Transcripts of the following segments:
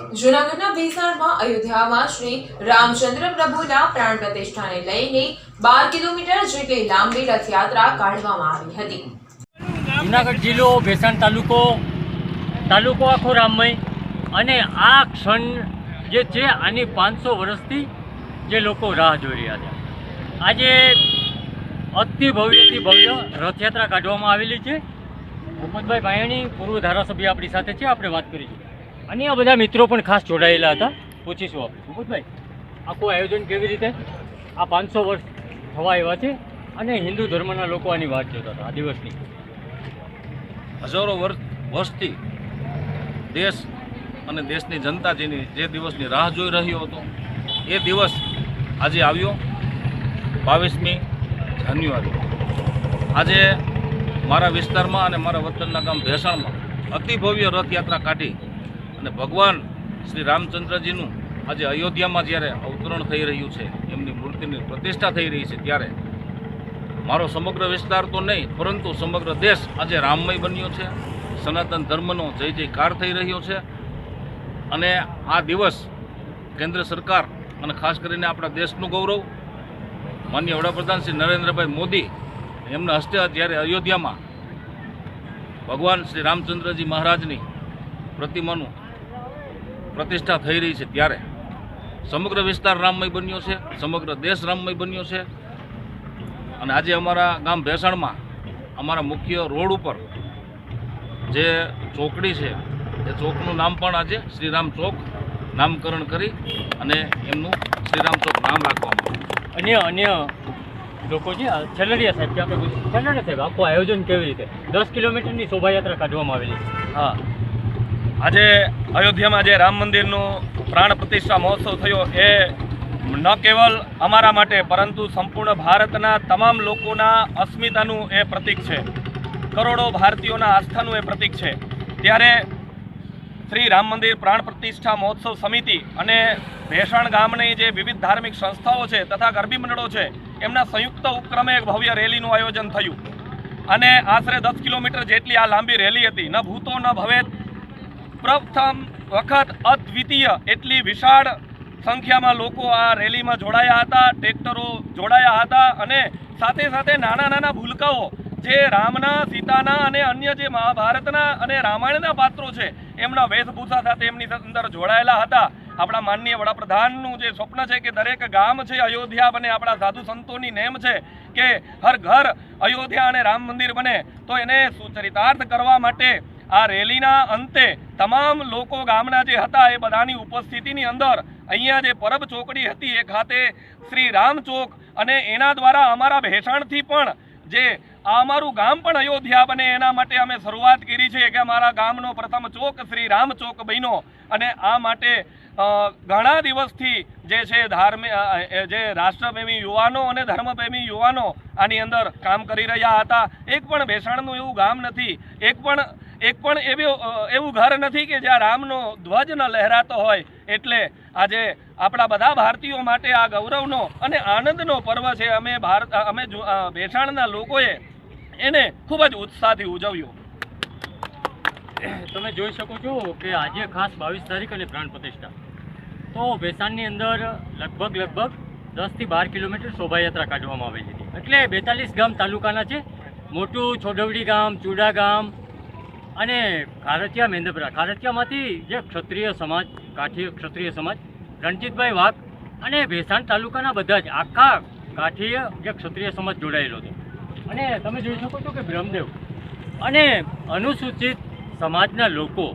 જૂનાગઢના ભેસાણમાં અયોધ્યામાં શ્રી રામચંદ્ર પ્રભુના પ્રાણ પ્રતિષ્ઠાને લઈને બાર કિલોમીટર જેટલી લાંબી રથયાત્રા કાઢવામાં આવી હતી. જૂનાગઢ જિલ્લો, ભેસાણ તાલુકો તાલુકો આખો રામમય. અને આ ક્ષણ જે છે, આની પાંચસો વર્ષથી જે લોકો રાહ જોઈ રહ્યા છે. આજે અતિ ભવ્યથી ભવ્ય રથયાત્રા કાઢવામાં આવેલી છે. ભૂપતભાઈ ભાયણી પૂર્વ ધારાસભ્ય આપણી સાથે છે, આપણે વાત કરીશું. અન્ય બધા મિત્રો પણ ખાસ જોડાયેલા હતા. પૂછીશું આપણે. ભૂપતભાઈ, આખું આયોજન કેવી રીતે? આ પાંચસો વર્ષ થવા એવા છે અને હિન્દુ ધર્મના લોકો આની વાત જોતા હતા આ દિવસની હજારો વર્ષ વર્ષથી દેશ અને દેશની જનતા જેની જે દિવસની રાહ જોઈ રહ્યો હતો, એ દિવસ આજે આવ્યો, બાવીસમી જાન્યુઆરી. આજે મારા વિસ્તારમાં અને મારા વતનના ગામ ભેસાણમાં અતિ ભવ્ય રથયાત્રા કાઢી અને ભગવાન શ્રી રામચંદ્રજીનું આજે અયોધ્યામાં જ્યારે અવતરણ થઈ રહ્યું છે, એમની મૂર્તિની પ્રતિષ્ઠા થઈ રહી છે ત્યારે મારો સમગ્ર વિસ્તાર તો નહીં, પરંતુ સમગ્ર દેશ આજે રામમય બન્યો છે. સનાતન ધર્મનો જય જયકાર થઈ રહ્યો છે. અને આ દિવસ કેન્દ્ર સરકાર અને ખાસ કરીને આપણા દેશનું ગૌરવ માન્ય વડાપ્રધાન શ્રી નરેન્દ્રભાઈ મોદી એમના હસ્તે જ્યારે અયોધ્યામાં ભગવાન શ્રી રામચંદ્રજી મહારાજની પ્રતિમાનું પ્રતિષ્ઠા થઈ રહી છે ત્યારે. સમગ્ર વિસ્તાર રામમય બન્યો છે સમગ્ર દેશ રામમય બન્યો છે. અને આજે અમારા ગામ ભેસાણમાં અમારા મુખ્ય રોડ ઉપર જે ચોકડી છે એ ચોકનું નામ પણ આજે શ્રીરામ ચોક નામકરણ કરી અને એમનું શ્રીરામ ચોક નામ રાખવામાં આવ્યું અન્ય અન્ય લોકો છે આ છેલ્લડિયા સાહેબ કે આપણે પૂછીએ. છેલ્લડિયા સાહેબ આખું આયોજન કેવી રીતે? દસ કિલોમીટરની શોભાયાત્રા કાઢવામાં આવેલી છે. હા. આજે અયોધ્યામાં જે રામ મંદિરનો પ્રાણ પ્રતિષ્ઠા મહોત્સવ થયો એ ન કેવલ અમારા માટે, પરંતુ સંપૂર્ણ ભારતના તમામ લોકોના અસ્મિતાનું એ પ્રતીક છે. કરોડો ભારતીયોના આસ્થાનું એ પ્રતીક છે. ત્યારે શ્રી રામ મંદિર પ્રાણ પ્રતિષ્ઠા મહોત્સવ સમિતિ અને ભેષણ ગામની જે વિવિધ ધાર્મિક સંસ્થાઓ છે તથા ગરબી મંડળો છે, એમના સંયુક્ત ઉપક્રમે એક ભવ્ય રેલીનું આયોજન થયું. અને આશરે દસ કિલોમીટર જેટલી આ લાંબી રેલી હતી, ન ભૂતો ન ભવેત પ્રથમ વખત અદ્વિતીય એટલી વિશાળ સંખ્યામાં લોકો આ રેલીમાં જોડાયા હતા, ટ્રેક્ટરો જોડાયા હતા અને સાથે સાથે નાના નાના ભૂલકાઓ જે રામના, સીતાના અને અન્ય જે મહાભારતના અને રામાયણના પાત્રો છે, એમના વેશભૂષા સાથે એમની અંદર જોડાયેલા હતા. આપણા માનનીય વડાપ્રધાનનું જે સ્વપ્ન છે કે દરેક ગામ છે અયોધ્યા બને, આપણા સાધુ સંતોની નેમ છે કે હર ઘર અયોધ્યા અને રામ મંદિર બને, તો એને સુચરિતાર્થ કરવા માટે આ રેલીના અંતે તમામ લોકો ગામના જે હતા એ બધાની ઉપસ્થિતિની અંદર અહીંયા જે પરબ ચોકડી હતી એ ખાતે શ્રી રામ ચોક અને એના દ્વારા અમારા ભેસાણથી પણ જે આ અમારું ગામ પણ અયોધ્યા બને એના માટે અમે શરૂઆત કરી છે કે અમારા ગામનો પ્રથમ ચોક શ્રી રામ ચોક બન્યો અને આ માટે ઘણા દિવસથી જે છે ધાર્મિક જે રાષ્ટ્રપ્રેમી યુવાનો અને ધર્મપ્રેમી યુવાનો આની અંદર કામ કરી રહ્યા હતા. એક પણ ભેસાણનું એવું ગામ નથી. એક પણ એક પણ એવું એવું ઘર નથી કે જ્યાં રામનો ધ્વજ ન લહેરાતો હોય. એટલે આજે આપણા બધા ભારતીયો માટે આ ગૌરવનો અને આનંદનો પર્વ છે. અમે ભારત અમે ભેસાણના લોકોએ એને ખૂબ જ ઉત્સાહથી ઉજવ્યો. તમે જોઈ શકો છો કે આજે ખાસ બાવીસ તારીખ અને પ્રાણ પ્રતિષ્ઠા. તો ભેસાણની અંદર લગભગ લગભગ દસથી બાર કિલોમીટર શોભાયાત્રા કાઢવામાં આવેલી હતી. એટલે બેતાલીસ ગામ તાલુકાના છે. મોટું છોડવડી ગામ, ચુડા ગામ અને ખારચિયા મેંદપરા ખારચિયામાંથી જે ક્ષત્રિય સમાજ કાઠી ક્ષત્રિય સમાજ રણજીતભાઈ વાઘ અને ભેસાણ તાલુકાના બધા જ આખા કાઠીય જે ક્ષત્રિય સમાજ જોડાયેલો હતો. અને તમે જોઈ શકો છો કે બ્રહ્મદેવ અને અનુસૂચિત સમાજના લોકો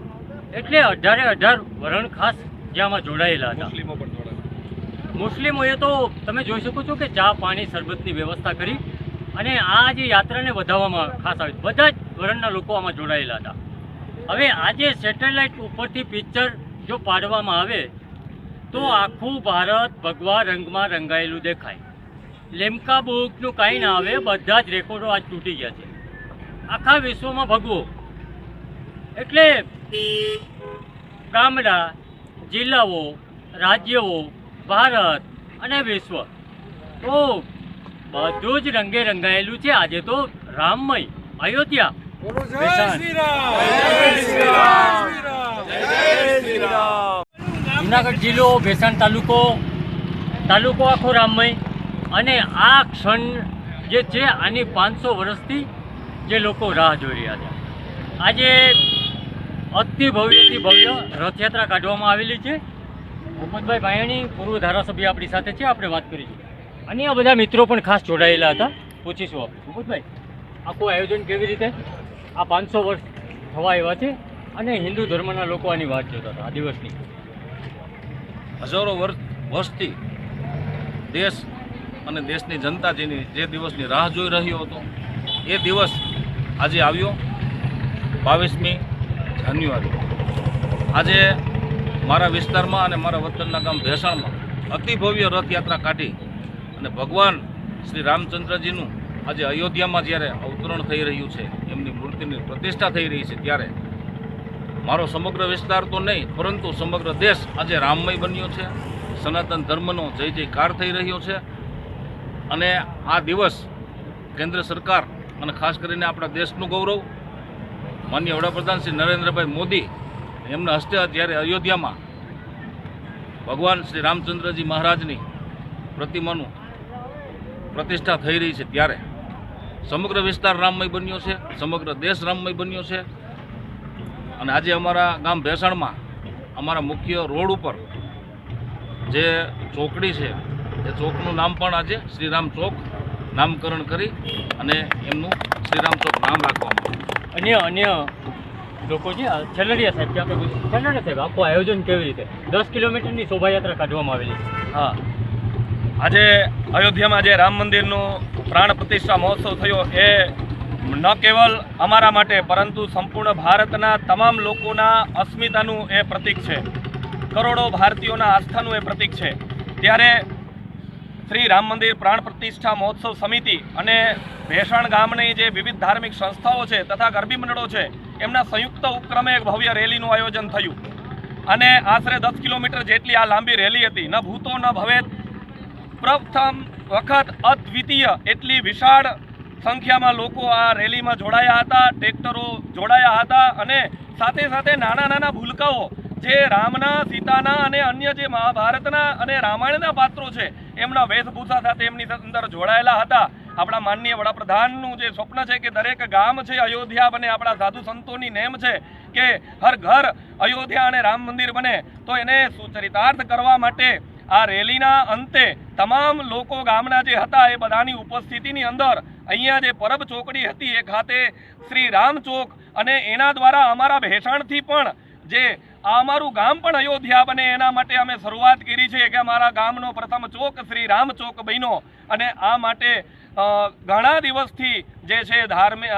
એટલે અઢારે અઢાર વરણ ખાસ જે આમાં જોડાયેલા હતા. મુસ્લિમોએ તો તમે જોઈ શકો છો કે ચા પાણી શરબતની વ્યવસ્થા કરી અને આ જે યાત્રાને વધારવામાં ખાસ આવી. બધા જ વરણના લોકો આમાં જોડાયેલા હતા. હવે આજે સેટેલાઇટ ઉપરથી પિક્ચર જો પાડવામાં આવે, તો આખું ભારત ભગવા રંગમાં રંગાયેલું દેખાય. લેમકા બુકનું કાંઈ ના આવે, બધા જ રેકોર્ડો આજ તૂટી ગયા છે. આખા વિશ્વમાં ભગવો. એટલે ગામડા, જિલ્લાઓ રાજ્યો ભારત અને વિશ્વ. તો બધું જ રંગે રંગાયેલું છે. આજે તો રામમય, અયોધ્યા. જુનાગઢ જિલ્લો ભેસાણ તાલુકો. તાલુકો આખો રામમય. અને આ ક્ષણ જે છે આની પાંચસો વર્ષથી જે લોકો રાહ જોઈ રહ્યા છે. આજે અતિ ભવ્યથી ભવ્ય રથયાત્રા કાઢવામાં આવેલી છે. મોહમ્મદભાઈ ભાયાણી પૂર્વ ધારાસભ્ય આપણી સાથે છે આપણે વાત કરીશું આ બધા મિત્રો પણ ખાસ જોડાયેલા હતા. પૂછીશું આપણે. મોહમ્મદભાઈ આખું આયોજન કેવી રીતે? આ પાંચસો વર્ષ થવા આવ્યા છે અને હિન્દુ ધર્મના લોકો આની વાત જોતા હતા, આ દિવસની. હજારો વર્ષ, વર્ષથી દેશ અને દેશની જનતા જેની જે દિવસની રાહ જોઈ રહ્યો હતો, એ દિવસ આજે આવ્યો, બાવીસમી જાન્યુઆરી. આજે મારા વિસ્તારમાં અને મારા વતનના ગામ ભેસાણમાં અતિ ભવ્ય રથયાત્રા કાઢી અને ભગવાન શ્રી રામચંદ્રજીનું આજે અયોધ્યામાં જ્યારે અવતરણ થઈ રહ્યું છે મૂર્તિની પ્રતિષ્ઠા થઈ રહી છે ત્યારે. મારો સમગ્ર વિસ્તાર તો નહીં, પરંતુ સમગ્ર દેશ આજે રામમય બન્યો છે. સનાતન ધર્મનો જય જયકાર થઈ રહ્યો છે. અને આ દિવસ કેન્દ્ર સરકાર અને ખાસ કરીને આપણા દેશનું ગૌરવ, માન્ય વડાપ્રધાન શ્રી નરેન્દ્રભાઈ મોદી એમના હસ્તે જ્યારે અયોધ્યામાં ભગવાન શ્રી રામચંદ્રજી મહારાજની પ્રતિમાનું પ્રતિષ્ઠા થઈ રહી છે ત્યારે સમગ્ર વિસ્તાર રામમય બન્યો છે સમગ્ર દેશ રામમય બન્યો છે. અને આજે અમારા ગામ ભેસાણમાં અમારા મુખ્ય રોડ ઉપર જે ચોકડી છે એ ચોકનું નામ પણ આજે શ્રીરામ ચોક નામકરણ કરી અને એમનું શ્રીરામ ચોક નામ રાખવામાં આવ્યું અન્ય અન્ય લોકો છે છેલ્લડિયા સાહેબ કે આપણે છેલ્લડિયા સાહેબ આખું આયોજન કેવી રીતે? દસ કિલોમીટરની શોભાયાત્રા કાઢવામાં આવેલી છે. હા. આજે અયોધ્યામાં જે રામ મંદિરનો પ્રાણ પ્રતિષ્ઠા મહોત્સવ થયો એ ન કેવલ અમારા માટે, પરંતુ સંપૂર્ણ ભારતના તમામ લોકોના અસ્મિતાનું એ પ્રતીક છે. કરોડો ભારતીયોના આસ્થાનું એ પ્રતીક છે. ત્યારે શ્રી રામ મંદિર પ્રાણ પ્રતિષ્ઠા મહોત્સવ સમિતિ અને ભેસાણ ગામની જે વિવિધ ધાર્મિક સંસ્થાઓ છે તથા ગરબી મંડળો છે, એમના સંયુક્ત ઉપક્રમે એક ભવ્ય રેલીનું આયોજન થયું. અને આશરે દસ કિલોમીટર જેટલી આ લાંબી રેલી હતી. ન ભૂતો, ન ભવેત પ્રથમ વખત અદ્વિતીય એટલી વિશાળ સંખ્યામાં લોકો આ રેલીમાં જોડાયા હતા, ટ્રેક્ટરો જોડાયા હતા અને સાથે સાથે નાના નાના ભૂલકાઓ જે રામના, સીતાના અને અન્ય જે મહાભારતના અને રામાયણના પાત્રો છે, એમના વેશભૂષા સાથે એમની અંદર જોડાયેલા હતા. આપણા માનનીય વડાપ્રધાનનું જે સ્વપ્ન છે કે દરેક ગામ છે અયોધ્યા બને, આપણા સાધુ સંતોની નેમ છે કે હર ઘર અયોધ્યા અને રામ મંદિર બને, તો એને સુચરિતાર્થ કરવા માટે આ રેલીના અંતે તમામ લોકો ગામના જે હતા એ બધાની ઉપસ્થિતિની અંદર અહીંયા જે પરબ ચોકડી હતી એ ખાતે શ્રી રામ ચોક અને એના દ્વારા અમારા ભેસાણથી પણ જે આ અમારું ગામ પણ અયોધ્યા બને એના માટે અમે શરૂઆત કરી છે કે અમારા ગામનો પ્રથમ ચોક શ્રી રામ ચોક બન્યો અને આ માટે ઘણા દિવસથી જે છે ધાર્મિક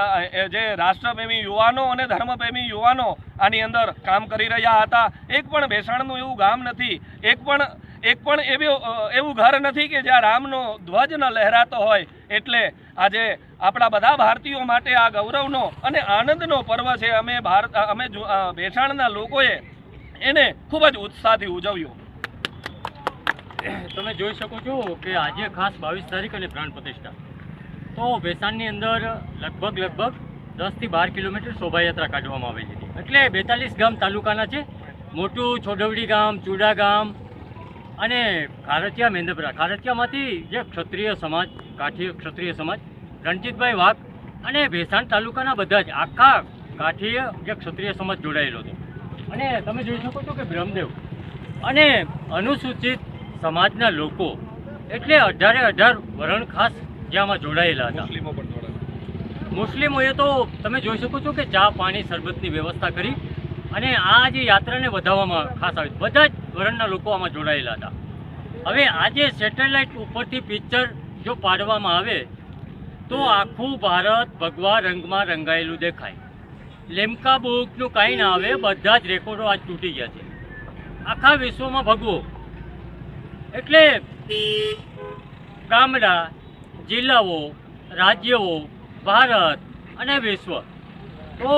જે રાષ્ટ્રપ્રેમી યુવાનો અને ધર્મપ્રેમી યુવાનો આની અંદર કામ કરી રહ્યા હતા. એક પણ ભેસાણનું એવું ગામ નથી. એક પણ એક પણ એવું એવું ઘર નથી કે જ્યાં રામનો ધ્વજ ન લહેરાતો હોય. એટલે આજે આપણા બધા ભારતીયો માટે આ ગૌરવનો અને આનંદનો પર્વ છે. અમે ભારત અમે ભેસાણના લોકોએ એને ખૂબ જ ઉત્સાહથી ઉજવ્યો. તમે જોઈ શકો છો કે આજે ખાસ બાવીસ તારીખ અને પ્રાણ પ્રતિષ્ઠા. તો ભેસાણની અંદર લગભગ લગભગ દસથી બાર કિલોમીટર શોભાયાત્રા કાઢવામાં આવેલી હતી. એટલે બેતાલીસ ગામ તાલુકાના છે. મોટું છોડવડી ગામ, ચુડા ગામ અને ખારચિયા મેંદપરા ખારચિયામાંથી જે ક્ષત્રિય સમાજ કાઠી ક્ષત્રિય સમાજ રણજીતભાઈ વાઘ અને ભેસાણ તાલુકાના બધા જ આખા કાઠીય જે ક્ષત્રિય સમાજ જોડાયેલો હતો. અને તમે જોઈ શકો છો કે બ્રહ્મદેવ અને અનુસૂચિત સમાજના લોકો એટલે અઢારે અઢાર વરણ ખાસ જે આમાં જોડાયેલા હતા. મુસ્લિમોએ તો તમે જોઈ શકો છો કે ચા પાણી શરબતની વ્યવસ્થા કરી અને આ જે યાત્રાને વધારવામાં ખાસ આવી. બધા જ વરણના લોકો આમાં જોડાયેલા હતા. હવે આજે સેટેલાઇટ ઉપરથી પિક્ચર જો પાડવામાં આવે, તો આખું ભારત ભગવા રંગમાં રંગાયેલું દેખાય. લેમકા બુકનું કાંઈ ના આવે, બધા જ રેકોર્ડો આજ તૂટી ગયા છે. આખા વિશ્વમાં ભગવો. એટલે ગામડા, જિલ્લાઓ રાજ્યો ભારત અને વિશ્વ. તો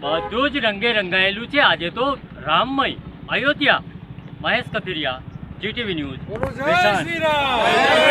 બધું જ રંગે રંગાયેલું છે. આજે તો રામમય, અયોધ્યા મહેશ કથિરિયા જીટીવી ન્યૂઝ. જય શ્રી રામ